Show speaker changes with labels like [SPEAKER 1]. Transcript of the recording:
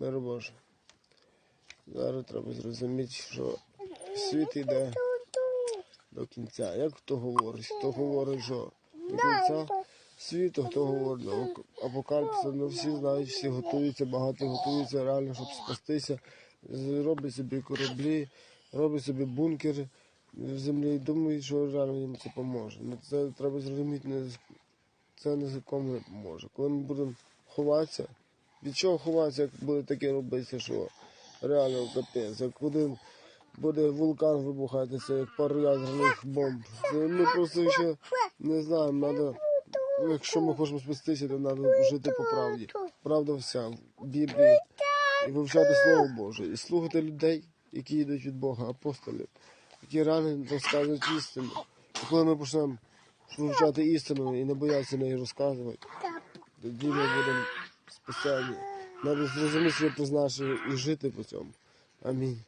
[SPEAKER 1] Мир Боже. Зараз треба зрозуміти, що світ йде до кінця. Як хто говорить? Хто говорить, що до кінця світу, хто говорить до апокаліпсису, ну всі знають, всі готуються, багато готуються реально, щоб спастися. Роблять собі кораблі, роблять собі бункери в землі і думають, що реально їм це поможе. Ну це треба зрозуміти, це не нікому не поможе. Коли ми будемо ховатися, від чого ховатися, як буде таке робитися, що реально капець, як буде, вулкан вибухати, це як пару ядерних бомб. Це ми просто ще не знаємо, треба. Якщо ми хочемо спастися, то треба жити по правді. Правда вся в Біблії. І вивчати Слово Боже. І слухати людей, які йдуть від Бога, апостолів, які реально розказують істину. І коли ми почнемо вивчати істину і не боятися неї розказувати, тоді ми будемо спасені. навіть зрозуміти що ти знаєш і жити по цьому. Амінь.